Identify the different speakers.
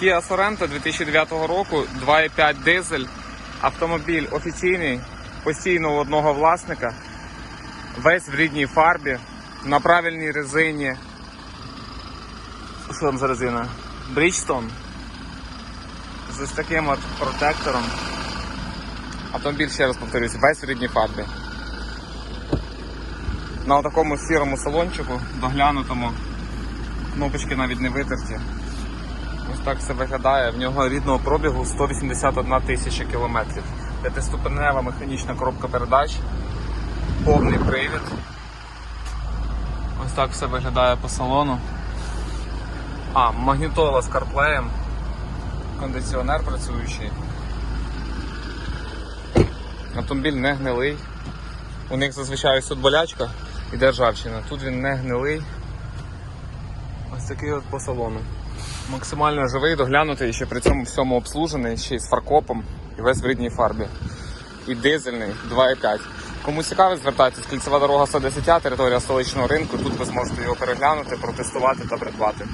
Speaker 1: Kia Sorento 2009 року, 2,5 дизель. Автомобіль офіційний, постійно у одного власника. Весь в рідній фарбі, на правильній резині. Що там за резина? Bridgestone. З ось таким от протектором. Автомобіль, ще раз повторюсь, весь в рідній фарбі. На такому сірому салончику, доглянутому, кнопочки навіть не витерті. Ось так все виглядає. В нього рідного пробігу 181 тисяча кілометрів. П'ятиступенева механічна коробка передач, повний привід. Ось так все виглядає по салону. А, магнітола з карплеєм, кондиціонер працюючий. Автомобіль не гнилий. У них зазвичай ось тут болячка і державщина. Тут він не гнилий. Ось такий от по салону. Максимально живий, доглянутий, ще при цьому всьому обслужений, ще й з фаркопом і весь в рідній фарбі. І дизельний 2,5. Кому цікаво, звертайтесь, кільцева дорога 110, територія столичного ринку. Тут ви зможете його переглянути, протестувати та придбати.